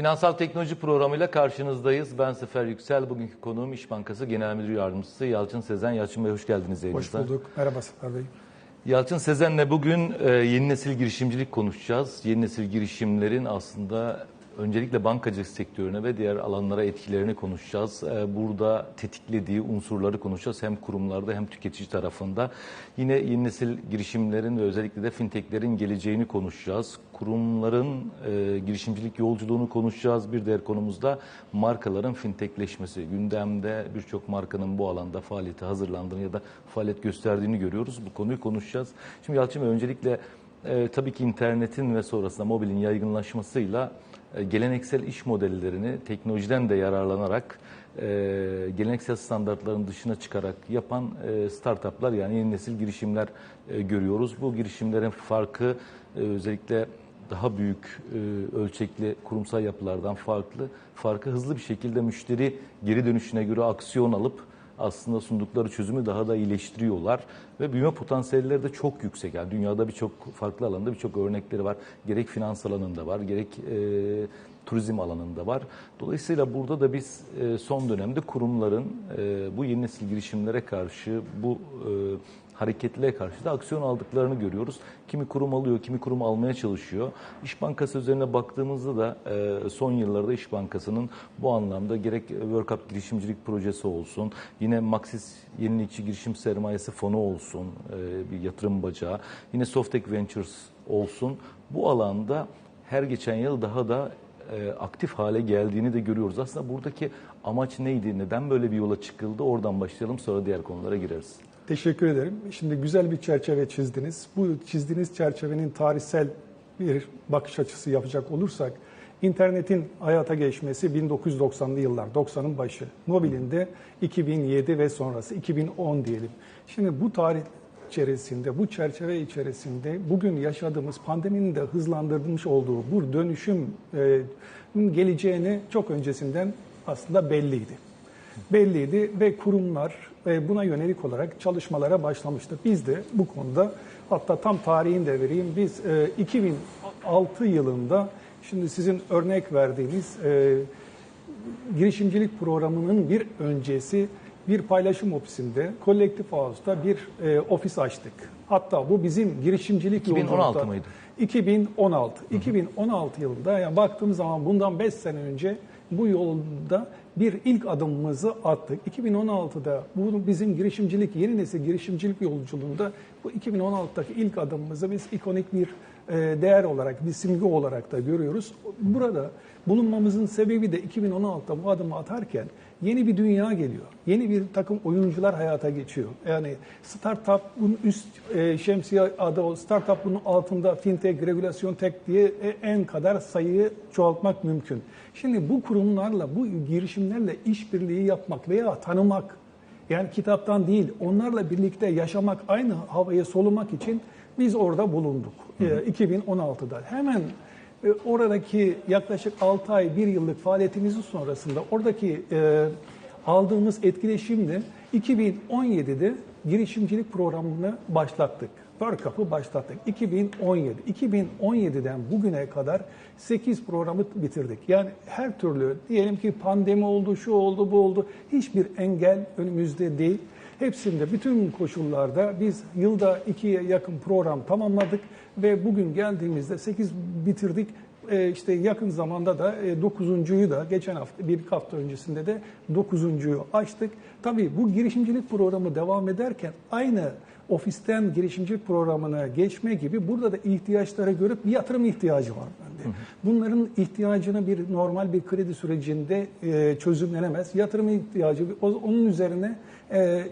Finansal Teknoloji programıyla karşınızdayız. Ben Sefer Yüksel. Bugünkü konuğum İş Bankası Genel Müdür Yardımcısı Yalçın Sezen. Yalçın Bey hoş geldiniz. Hoş bulduk. Merhaba Sefer Bey. Yalçın Sezen'le bugün e, yeni nesil girişimcilik konuşacağız. Yeni nesil girişimlerin aslında öncelikle bankacılık sektörüne ve diğer alanlara etkilerini konuşacağız. E, burada tetiklediği unsurları konuşacağız hem kurumlarda hem tüketici tarafında. Yine yeni nesil girişimlerin ve özellikle de fintechlerin geleceğini konuşacağız. Kurumların e, girişimcilik yolculuğunu konuşacağız. Bir diğer konumuzda markaların fintechleşmesi. Gündemde birçok markanın bu alanda faaliyete hazırlandığını ya da faaliyet gösterdiğini görüyoruz. Bu konuyu konuşacağız. Şimdi Yalçın Bey öncelikle e, tabii ki internetin ve sonrasında mobilin yaygınlaşmasıyla geleneksel iş modellerini teknolojiden de yararlanarak e, geleneksel standartların dışına çıkarak yapan e, startuplar yani yeni nesil girişimler e, görüyoruz. Bu girişimlerin farkı e, özellikle daha büyük e, ölçekli kurumsal yapılardan farklı. Farkı hızlı bir şekilde müşteri geri dönüşüne göre aksiyon alıp aslında sundukları çözümü daha da iyileştiriyorlar ve büyüme potansiyelleri de çok yüksek. Yani dünyada birçok farklı alanda birçok örnekleri var. Gerek finans alanında var, gerek e, turizm alanında var. Dolayısıyla burada da biz e, son dönemde kurumların e, bu yeni nesil girişimlere karşı bu e, hareketliliğe karşı da aksiyon aldıklarını görüyoruz. Kimi kurum alıyor, kimi kurum almaya çalışıyor. İş Bankası üzerine baktığımızda da e, son yıllarda İş Bankası'nın bu anlamda gerek World Cup girişimcilik projesi olsun, yine Maxis Yenilikçi Girişim Sermayesi Fonu olsun, e, bir yatırım bacağı, yine Softek Ventures olsun. Bu alanda her geçen yıl daha da e, aktif hale geldiğini de görüyoruz. Aslında buradaki amaç neydi, neden böyle bir yola çıkıldı oradan başlayalım sonra diğer konulara gireriz. Teşekkür ederim. Şimdi güzel bir çerçeve çizdiniz. Bu çizdiğiniz çerçevenin tarihsel bir bakış açısı yapacak olursak, internetin hayata geçmesi 1990'lı yıllar, 90'ın başı. Mobilin de 2007 ve sonrası, 2010 diyelim. Şimdi bu tarih içerisinde, bu çerçeve içerisinde bugün yaşadığımız pandeminin de hızlandırılmış olduğu bu dönüşüm e, geleceğini çok öncesinden aslında belliydi. Belliydi ve kurumlar e, buna yönelik olarak çalışmalara başlamıştı. Biz de bu konuda hatta tam tarihini de vereyim. Biz e, 2006 yılında şimdi sizin örnek verdiğiniz e, girişimcilik programının bir öncesi bir paylaşım ofisinde, Collective House'da bir e, ofis açtık. Hatta bu bizim girişimcilik 2016 yolculuğunda- mıydı? 2016. 2016 yılında yani baktığım zaman bundan 5 sene önce bu yolda bir ilk adımımızı attık. 2016'da bu bizim girişimcilik, yeni nesil girişimcilik yolculuğunda bu 2016'daki ilk adımımızı biz ikonik bir değer olarak, bir simge olarak da görüyoruz. Burada bulunmamızın sebebi de 2016'da bu adımı atarken yeni bir dünya geliyor. Yeni bir takım oyuncular hayata geçiyor. Yani startup bunun üst e, şemsiye adı o. Startup bunun altında fintech, regülasyon tech diye e, en kadar sayıyı çoğaltmak mümkün. Şimdi bu kurumlarla, bu girişimlerle işbirliği yapmak veya tanımak yani kitaptan değil, onlarla birlikte yaşamak, aynı havayı solumak için biz orada bulunduk. Ee, 2016'da. Hemen e, oradaki yaklaşık 6 ay, 1 yıllık faaliyetimizin sonrasında oradaki e, aldığımız etkileşimle 2017'de girişimcilik programını başlattık. World Cup'ı başlattık. 2017. 2017'den bugüne kadar 8 programı bitirdik. Yani her türlü diyelim ki pandemi oldu, şu oldu, bu oldu. Hiçbir engel önümüzde değil. Hepsinde bütün koşullarda biz yılda ikiye yakın program tamamladık ve bugün geldiğimizde 8 bitirdik. Ee, işte yakın zamanda da e, dokuzuncuyu da geçen hafta bir hafta öncesinde de dokuzuncuyu açtık. Tabii bu girişimcilik programı devam ederken aynı ofisten girişimcilik programına geçme gibi burada da ihtiyaçlara göre bir yatırım ihtiyacı var bende. Bunların ihtiyacını bir normal bir kredi sürecinde e, çözümlenemez. Yatırım ihtiyacı onun üzerine e,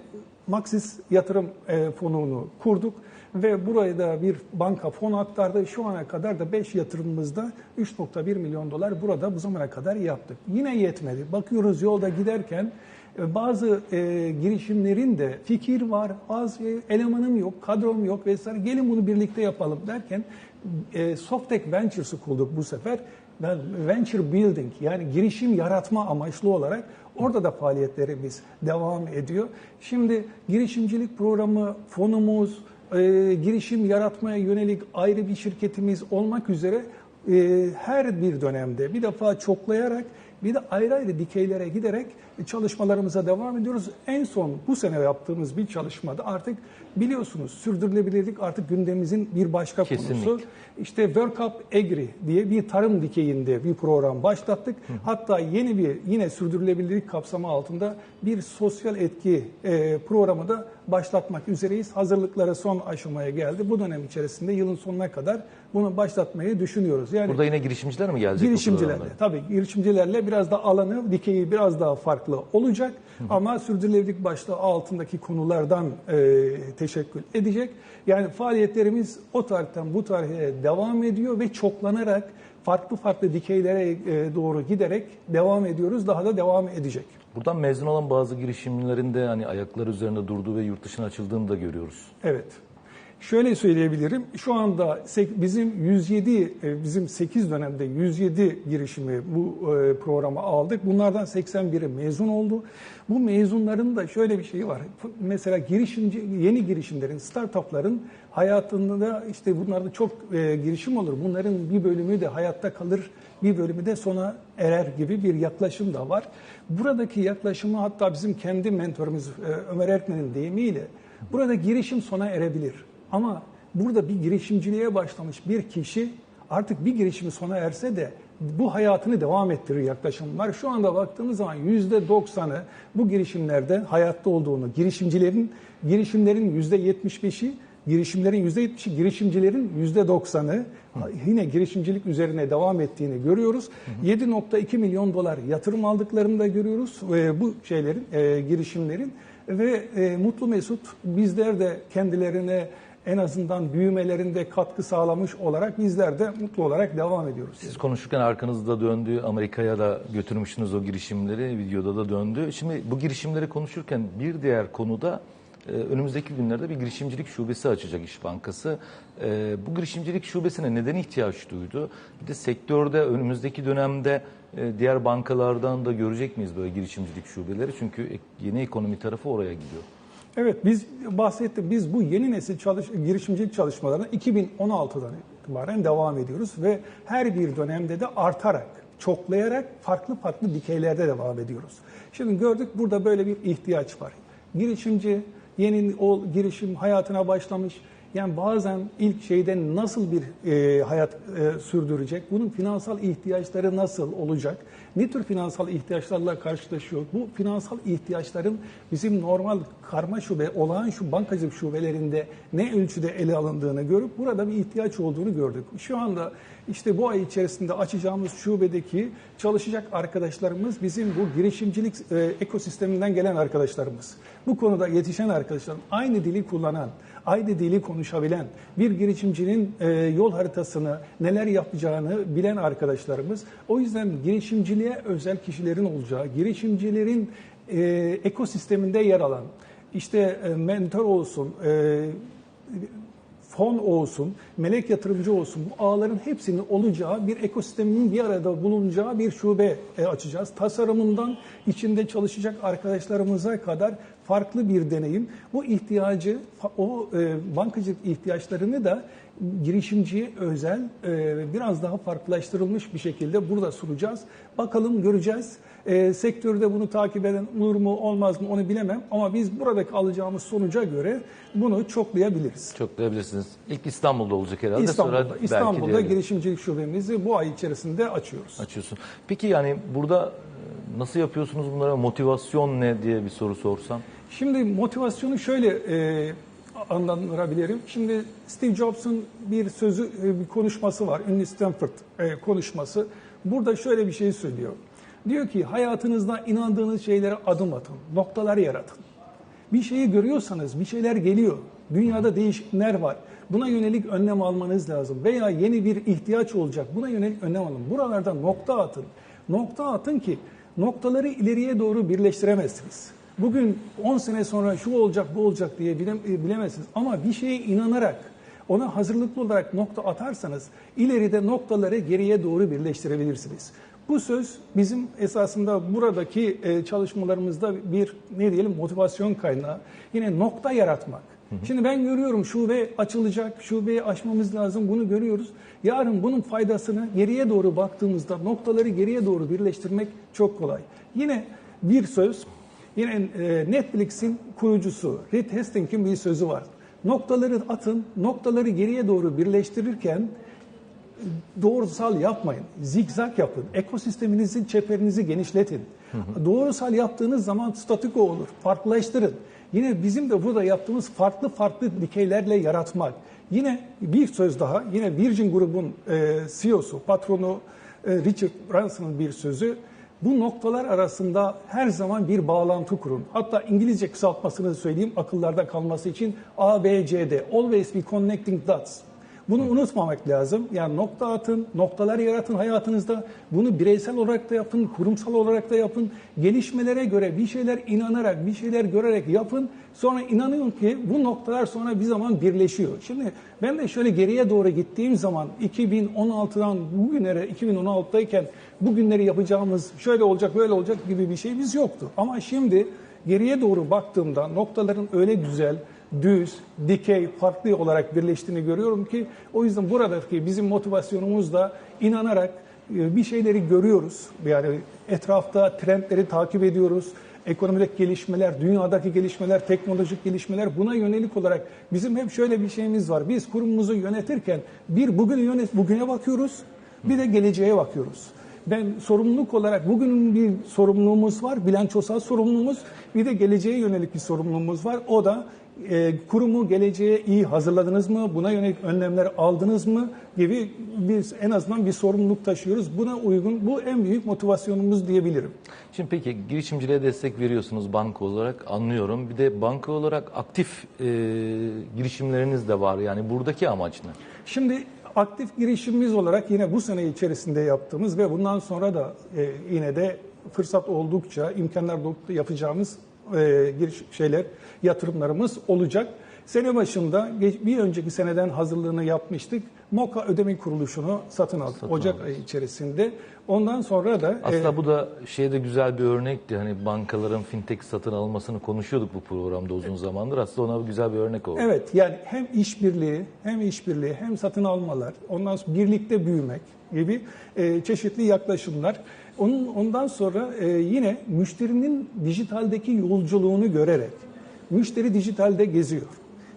Maxis yatırım e, fonunu kurduk ve buraya da bir banka fon aktardı. Şu ana kadar da 5 yatırımımızda 3.1 milyon dolar burada bu zamana kadar yaptık. Yine yetmedi. Bakıyoruz yolda giderken bazı e, girişimlerin de fikir var, az e, elemanım yok, kadrom yok vesaire. Gelin bunu birlikte yapalım derken e, Softek Ventures'ı kurduk bu sefer. Venture building yani girişim yaratma amaçlı olarak orada da faaliyetlerimiz devam ediyor. Şimdi girişimcilik programı, fonumuz, e, girişim yaratmaya yönelik ayrı bir şirketimiz olmak üzere e, her bir dönemde bir defa çoklayarak bir de ayrı ayrı dikeylere giderek çalışmalarımıza devam ediyoruz. En son bu sene yaptığımız bir çalışmada artık biliyorsunuz sürdürülebilirlik artık gündemimizin bir başka Kesinlikle. konusu. İşte Work Up Agri diye bir tarım dikeyinde bir program başlattık. Hatta yeni bir yine sürdürülebilirlik kapsamı altında bir sosyal etki e, programı da başlatmak üzereyiz. Hazırlıklara son aşamaya geldi. Bu dönem içerisinde yılın sonuna kadar bunu başlatmayı düşünüyoruz. Yani Burada yine girişimciler mi gelecek? girişimcilerle tabii girişimcilerle biraz da alanı, dikeyi biraz daha farklı olacak. Ama sürdürülebilirlik başlığı altındaki konulardan e, teşekkür edecek. Yani faaliyetlerimiz o tarihten bu tarihe devam ediyor ve çoklanarak farklı farklı dikeylere e, doğru giderek devam ediyoruz. Daha da devam edecek. Buradan mezun olan bazı girişimlerin de hani ayaklar üzerinde durduğu ve yurt dışına açıldığını da görüyoruz. Evet. Şöyle söyleyebilirim. Şu anda bizim 107 e, bizim 8 dönemde 107 girişimi bu e, programa aldık. Bunlardan 81'i mezun oldu. Bu mezunların da şöyle bir şeyi var. Mesela girişimci yeni girişimlerin, startupların hayatında da işte bunlarda çok e, girişim olur. Bunların bir bölümü de hayatta kalır, bir bölümü de sona erer gibi bir yaklaşım da var. Buradaki yaklaşımı hatta bizim kendi mentorumuz Ömer Erkmen'in deyimiyle burada girişim sona erebilir. Ama burada bir girişimciliğe başlamış bir kişi artık bir girişimi sona erse de bu hayatını devam ettirir yaklaşım var. Şu anda baktığımız zaman %90'ı bu girişimlerde hayatta olduğunu, girişimcilerin girişimlerin %75'i girişimlerin %70'i, girişimcilerin %90'ı yine girişimcilik üzerine devam ettiğini görüyoruz. 7.2 milyon dolar yatırım aldıklarını da görüyoruz e, bu şeylerin, e, girişimlerin ve e, Mutlu Mesut bizler de kendilerine en azından büyümelerinde katkı sağlamış olarak bizler de mutlu olarak devam ediyoruz. Siz konuşurken arkanızda döndü, Amerika'ya da götürmüşsünüz o girişimleri, videoda da döndü. Şimdi bu girişimleri konuşurken bir diğer konuda e, önümüzdeki günlerde bir girişimcilik şubesi açacak İş Bankası. E, Bu girişimcilik şubesine neden ihtiyaç duydu? Bir de sektörde önümüzdeki dönemde e, diğer bankalardan da görecek miyiz böyle girişimcilik şubeleri? Çünkü yeni ekonomi tarafı oraya gidiyor. Evet biz bahsettik biz bu yeni nesil çalış, girişimcilik çalışmalarına 2016'dan itibaren devam ediyoruz ve her bir dönemde de artarak, çoklayarak farklı farklı dikeylerde devam ediyoruz. Şimdi gördük burada böyle bir ihtiyaç var. Girişimci yeni o girişim hayatına başlamış. Yani bazen ilk şeyde nasıl bir e, hayat e, sürdürecek? Bunun finansal ihtiyaçları nasıl olacak? Ne tür finansal ihtiyaçlarla karşılaşıyor? Bu finansal ihtiyaçların bizim normal karma şube, olağan şu bankacılık şubelerinde ne ölçüde ele alındığını görüp burada bir ihtiyaç olduğunu gördük. Şu anda işte bu ay içerisinde açacağımız şubedeki çalışacak arkadaşlarımız bizim bu girişimcilik e, ekosisteminden gelen arkadaşlarımız. Bu konuda yetişen arkadaşlarım aynı dili kullanan, aynı dili konuşabilen, bir girişimcinin e, yol haritasını, neler yapacağını bilen arkadaşlarımız. O yüzden girişimciliğe özel kişilerin olacağı, girişimcilerin e, ekosisteminde yer alan, işte e, mentor olsun, e, fon olsun, melek yatırımcı olsun bu ağların hepsinin olacağı bir ekosistemin bir arada bulunacağı bir şube e, açacağız. Tasarımından içinde çalışacak arkadaşlarımıza kadar farklı bir deneyim. Bu ihtiyacı, o e, bankacılık ihtiyaçlarını da girişimciye özel e, biraz daha farklılaştırılmış bir şekilde burada sunacağız. Bakalım göreceğiz. E, sektörde bunu takip eden olur mu olmaz mı onu bilemem ama biz buradaki alacağımız sonuca göre bunu çoklayabiliriz. Çok diyebilirsiniz. İlk İstanbul'da olacak herhalde. İstanbul'da, Sonra İstanbul'da girişimcilik şubemizi bu ay içerisinde açıyoruz. açıyorsun. Peki yani burada e, nasıl yapıyorsunuz bunlara? Motivasyon ne diye bir soru sorsam? Şimdi motivasyonu şöyle e, anlatabilirim. Şimdi Steve Jobs'un bir sözü, e, bir konuşması var. Ünlü Stanford e, konuşması. Burada şöyle bir şey söylüyor. Diyor ki hayatınızda inandığınız şeylere adım atın, noktalar yaratın. Bir şeyi görüyorsanız bir şeyler geliyor. Dünyada değişimler var. Buna yönelik önlem almanız lazım. Veya yeni bir ihtiyaç olacak. Buna yönelik önlem alın. Buralarda nokta atın. Nokta atın ki noktaları ileriye doğru birleştiremezsiniz. Bugün 10 sene sonra şu olacak bu olacak diye e, bilemezsiniz. Ama bir şeye inanarak ona hazırlıklı olarak nokta atarsanız ileride noktaları geriye doğru birleştirebilirsiniz. Bu söz bizim esasında buradaki e, çalışmalarımızda bir ne diyelim motivasyon kaynağı. Yine nokta yaratmak. Şimdi ben görüyorum şube açılacak, şubeyi açmamız lazım bunu görüyoruz. Yarın bunun faydasını geriye doğru baktığımızda noktaları geriye doğru birleştirmek çok kolay. Yine bir söz, yine e, Netflix'in kurucusu Reed Hastings'in bir sözü var. Noktaları atın, noktaları geriye doğru birleştirirken doğrusal yapmayın. Zigzag yapın. Ekosisteminizin çeperinizi genişletin. Doğrusal yaptığınız zaman statiko olur. Farklılaştırın. Yine bizim de burada yaptığımız farklı farklı dikeylerle yaratmak. Yine bir söz daha. Yine Virgin grubun e, CEO'su, patronu e, Richard Branson'ın bir sözü. Bu noktalar arasında her zaman bir bağlantı kurun. Hatta İngilizce kısaltmasını söyleyeyim akıllarda kalması için ABCD. Always be connecting dots. Bunu unutmamak lazım. Yani nokta atın, noktalar yaratın hayatınızda. Bunu bireysel olarak da yapın, kurumsal olarak da yapın. Gelişmelere göre bir şeyler inanarak, bir şeyler görerek yapın. Sonra inanıyorum ki bu noktalar sonra bir zaman birleşiyor. Şimdi ben de şöyle geriye doğru gittiğim zaman 2016'dan bugünlere, 2016'dayken bugünleri yapacağımız şöyle olacak, böyle olacak gibi bir şeyimiz yoktu. Ama şimdi geriye doğru baktığımda noktaların öyle güzel, düz, dikey, farklı olarak birleştiğini görüyorum ki o yüzden buradaki bizim motivasyonumuz da inanarak e, bir şeyleri görüyoruz. Yani etrafta trendleri takip ediyoruz. Ekonomideki gelişmeler, dünyadaki gelişmeler, teknolojik gelişmeler buna yönelik olarak bizim hep şöyle bir şeyimiz var. Biz kurumumuzu yönetirken bir bugünü yönet bugüne bakıyoruz, bir de geleceğe bakıyoruz. Ben sorumluluk olarak bugünün bir sorumluluğumuz var, bilançosal sorumluluğumuz, bir de geleceğe yönelik bir sorumluluğumuz var. O da e, kurumu geleceğe iyi hazırladınız mı, buna yönelik önlemler aldınız mı gibi biz en azından bir sorumluluk taşıyoruz. Buna uygun, bu en büyük motivasyonumuz diyebilirim. Şimdi peki girişimciliğe destek veriyorsunuz banka olarak anlıyorum. Bir de banka olarak aktif e, girişimleriniz de var. Yani buradaki amaç ne? Şimdi aktif girişimimiz olarak yine bu sene içerisinde yaptığımız ve bundan sonra da e, yine de fırsat oldukça, imkanlar yapacağımız e, giriş şeyler, yatırımlarımız olacak. Sene başında bir önceki seneden hazırlığını yapmıştık. MOKA ödeme kuruluşunu satın aldık Satın Ocak aldınız. ayı içerisinde. Ondan sonra da e, Aslında bu da şeyde güzel bir örnekti. Hani bankaların fintech satın almasını konuşuyorduk bu programda uzun zamandır. Aslında ona güzel bir örnek oldu. Evet yani hem işbirliği hem işbirliği hem satın almalar ondan sonra birlikte büyümek gibi e, çeşitli yaklaşımlar. Onun ondan sonra e, yine müşterinin dijitaldeki yolculuğunu görerek müşteri dijitalde geziyor.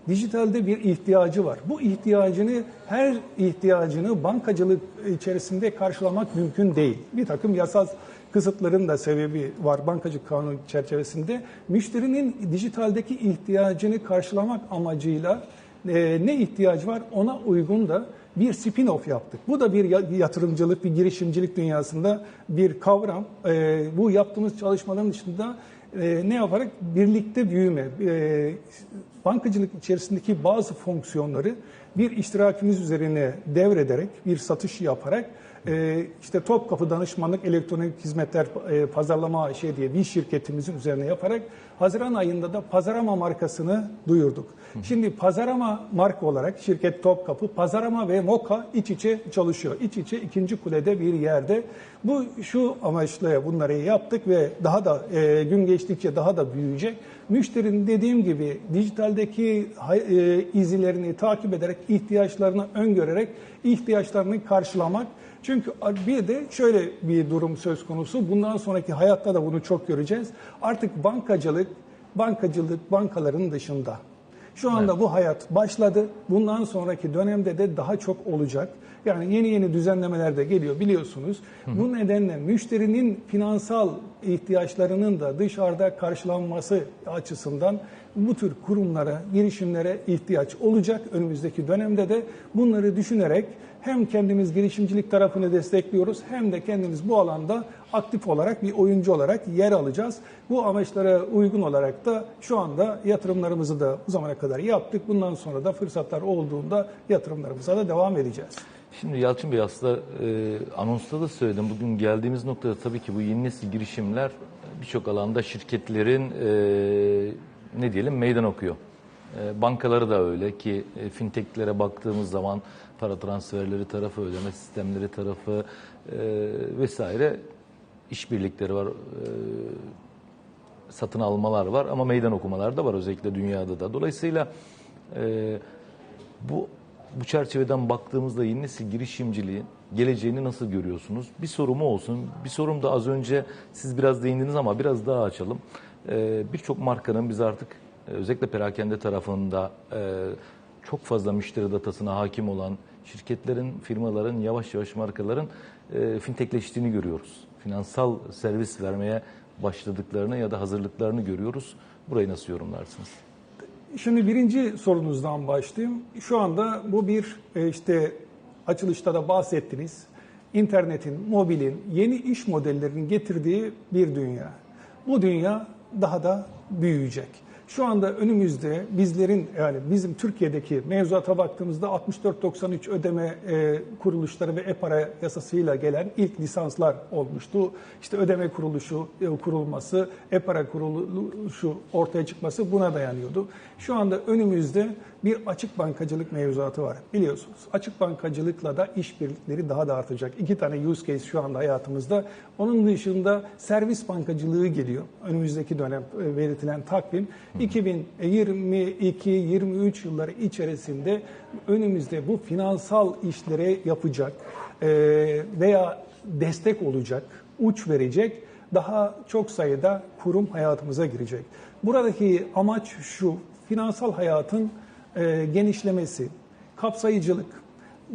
Dijitalde bir ihtiyacı var. Bu ihtiyacını her ihtiyacını bankacılık içerisinde karşılamak mümkün değil. Bir takım yasal kısıtların da sebebi var bankacılık kanunu çerçevesinde. Müşterinin dijitaldeki ihtiyacını karşılamak amacıyla e, ne ihtiyacı var ona uygun da bir spin-off yaptık. Bu da bir ya- yatırımcılık, bir girişimcilik dünyasında bir kavram. E, bu yaptığımız çalışmaların dışında e, ne yaparak birlikte büyüme, e, bankacılık içerisindeki bazı fonksiyonları bir iştirakimiz üzerine devrederek, bir satış yaparak e, işte Topkapı Danışmanlık Elektronik Hizmetler e, Pazarlama şey diye bir şirketimizin üzerine yaparak Haziran ayında da Pazarama markasını duyurduk. Şimdi Pazarama marka olarak şirket Topkapı, Pazarama ve Moka iç içe çalışıyor. İç içe ikinci kulede bir yerde. Bu şu amaçla bunları yaptık ve daha da e, gün geçtikçe daha da büyüyecek. Müşterinin dediğim gibi dijitaldeki e, izilerini takip ederek ihtiyaçlarını öngörerek ihtiyaçlarını karşılamak. Çünkü bir de şöyle bir durum söz konusu. Bundan sonraki hayatta da bunu çok göreceğiz. Artık bankacılık, bankacılık bankaların dışında. Şu anda bu hayat başladı. Bundan sonraki dönemde de daha çok olacak. Yani yeni yeni düzenlemeler de geliyor biliyorsunuz. Bu nedenle müşterinin finansal ihtiyaçlarının da dışarıda karşılanması açısından bu tür kurumlara, girişimlere ihtiyaç olacak. Önümüzdeki dönemde de bunları düşünerek hem kendimiz girişimcilik tarafını destekliyoruz hem de kendimiz bu alanda aktif olarak bir oyuncu olarak yer alacağız. Bu amaçlara uygun olarak da şu anda yatırımlarımızı da bu zamana kadar yaptık. Bundan sonra da fırsatlar olduğunda yatırımlarımıza da devam edeceğiz. Şimdi Yalçın Bey aslında e, anonsta da söyledim. Bugün geldiğimiz noktada tabii ki bu yeni nesil girişimler birçok alanda şirketlerin e, ne diyelim meydan okuyor. E, bankaları da öyle ki e, fintechlere baktığımız zaman para transferleri tarafı, ödeme sistemleri tarafı e, vesaire işbirlikleri var. E, satın almalar var ama meydan okumalar da var özellikle dünyada da. Dolayısıyla E, bu bu çerçeveden baktığımızda yeni nesil girişimciliğin geleceğini nasıl görüyorsunuz? Bir sorum o olsun. Bir sorum da az önce siz biraz değindiniz ama biraz daha açalım. E, Birçok markanın biz artık e, özellikle perakende tarafında çok fazla müşteri datasına hakim olan şirketlerin, firmaların, yavaş yavaş markaların e, fintechleştiğini görüyoruz. Finansal servis vermeye başladıklarını ya da hazırlıklarını görüyoruz. Burayı nasıl yorumlarsınız? Şimdi birinci sorunuzdan başlayayım. Şu anda bu bir e, işte açılışta da bahsettiniz. İnternetin, mobilin, yeni iş modellerinin getirdiği bir dünya. Bu dünya daha da büyüyecek. Şu anda önümüzde bizlerin yani bizim Türkiye'deki mevzuata baktığımızda 64-93 ödeme e, kuruluşları ve e-para yasasıyla gelen ilk lisanslar olmuştu. İşte ödeme kuruluşu e, kurulması, e-para kuruluşu ortaya çıkması buna dayanıyordu. Şu anda önümüzde bir açık bankacılık mevzuatı var. Biliyorsunuz açık bankacılıkla da işbirlikleri daha da artacak. İki tane use case şu anda hayatımızda. Onun dışında servis bankacılığı geliyor. Önümüzdeki dönem e, belirtilen takvim 2022-23 yılları içerisinde önümüzde bu finansal işlere yapacak e, veya destek olacak, uç verecek daha çok sayıda kurum hayatımıza girecek. Buradaki amaç şu, finansal hayatın e, genişlemesi, kapsayıcılık,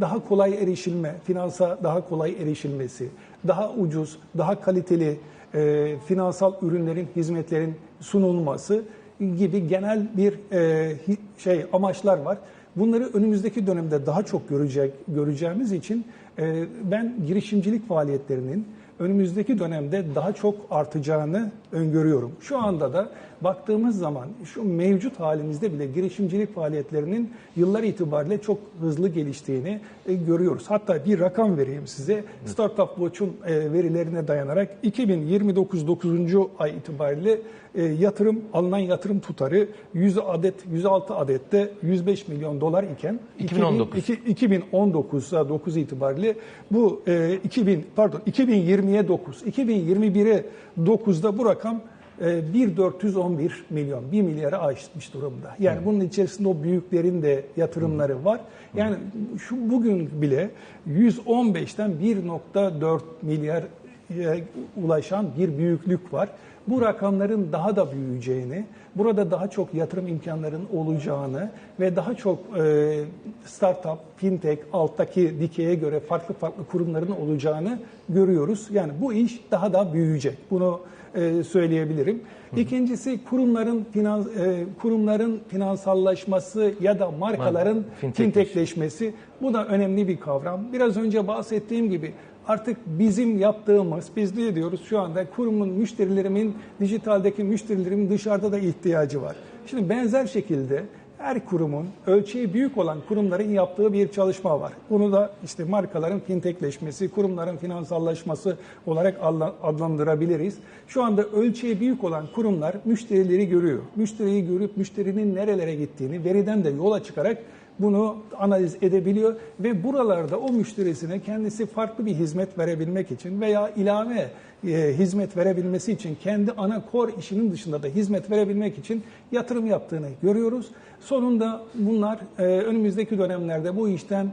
daha kolay erişilme, finansa daha kolay erişilmesi, daha ucuz, daha kaliteli e, finansal ürünlerin, hizmetlerin sunulması gibi genel bir e, şey amaçlar var. Bunları önümüzdeki dönemde daha çok görecek göreceğimiz için e, ben girişimcilik faaliyetlerinin önümüzdeki dönemde daha çok artacağını öngörüyorum. Şu anda da baktığımız zaman şu mevcut halimizde bile girişimcilik faaliyetlerinin yıllar itibariyle çok hızlı geliştiğini e, görüyoruz. Hatta bir rakam vereyim size. Startup Watch'un e, verilerine dayanarak 2029 9. ay itibariyle e, yatırım alınan yatırım tutarı 100 adet 106 adette 105 milyon dolar iken 2019. 2019'a 9 itibariyle bu e, 2000 pardon 2020'ye 9, 2021'e 9'da bu rakam 1411 milyon, 1 milyara aşmış durumda. Yani bunun içerisinde o büyüklerin de yatırımları var. Yani şu bugün bile 115'ten 1.4 milyar e, ulaşan bir büyüklük var. Bu rakamların daha da büyüyeceğini, burada daha çok yatırım imkanlarının olacağını ve daha çok e, startup, fintech, alttaki dikeye göre farklı farklı kurumların olacağını görüyoruz. Yani bu iş daha da büyüyecek. Bunu e, söyleyebilirim. İkincisi kurumların finans e, kurumların finansallaşması ya da markaların Fintech. fintechleşmesi bu da önemli bir kavram. Biraz önce bahsettiğim gibi artık bizim yaptığımız, biz ne diyoruz şu anda kurumun müşterilerimin, dijitaldeki müşterilerimin dışarıda da ihtiyacı var. Şimdi benzer şekilde her kurumun ölçeği büyük olan kurumların yaptığı bir çalışma var. Bunu da işte markaların fintechleşmesi, kurumların finansallaşması olarak adla- adlandırabiliriz. Şu anda ölçeği büyük olan kurumlar müşterileri görüyor. Müşteriyi görüp müşterinin nerelere gittiğini veriden de yola çıkarak bunu analiz edebiliyor ve buralarda o müşterisine kendisi farklı bir hizmet verebilmek için veya ilave e, hizmet verebilmesi için kendi ana core işinin dışında da hizmet verebilmek için yatırım yaptığını görüyoruz. Sonunda bunlar e, önümüzdeki dönemlerde bu işten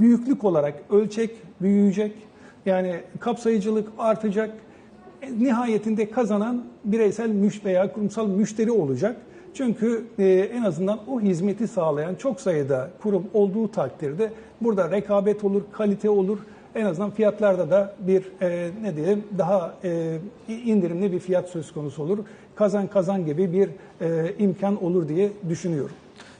büyüklük olarak ölçek büyüyecek. Yani kapsayıcılık artacak. E, Nihayetinde kazanan bireysel müş veya kurumsal müşteri olacak. Çünkü e, en azından o hizmeti sağlayan çok sayıda kurum olduğu takdirde burada rekabet olur, kalite olur. En azından fiyatlarda da bir e, ne diyelim daha e, indirimli bir fiyat söz konusu olur. Kazan kazan gibi bir e, imkan olur diye düşünüyorum.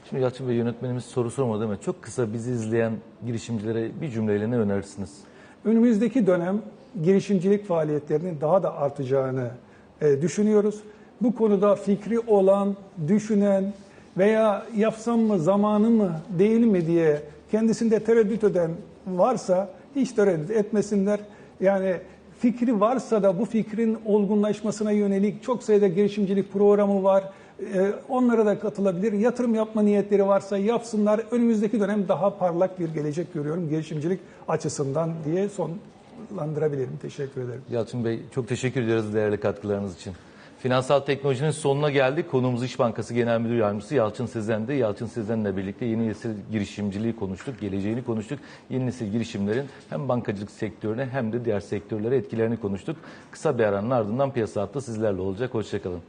Şimdi Yalçın Bey yönetmenimiz soru sormadı ama çok kısa bizi izleyen girişimcilere bir cümleyle ne önerirsiniz? Önümüzdeki dönem girişimcilik faaliyetlerinin daha da artacağını e, düşünüyoruz. Bu konuda fikri olan, düşünen veya yapsam mı, zamanı mı, değil mi diye kendisinde tereddüt eden varsa hiç tereddüt etmesinler. Yani fikri varsa da bu fikrin olgunlaşmasına yönelik çok sayıda girişimcilik programı var. Ee, Onlara da katılabilir. Yatırım yapma niyetleri varsa yapsınlar. Önümüzdeki dönem daha parlak bir gelecek görüyorum girişimcilik açısından diye sonlandırabilirim. Teşekkür ederim. Yalçın Bey çok teşekkür ederiz değerli katkılarınız için. Finansal teknolojinin sonuna geldik. Konuğumuz İş Bankası Genel Müdür Yardımcısı Yalçın Sezen'de. Yalçın Sezen'le birlikte yeni nesil girişimciliği konuştuk, geleceğini konuştuk. Yeni nesil girişimlerin hem bankacılık sektörüne hem de diğer sektörlere etkilerini konuştuk. Kısa bir aranın ardından piyasa hattı sizlerle olacak. Hoşçakalın.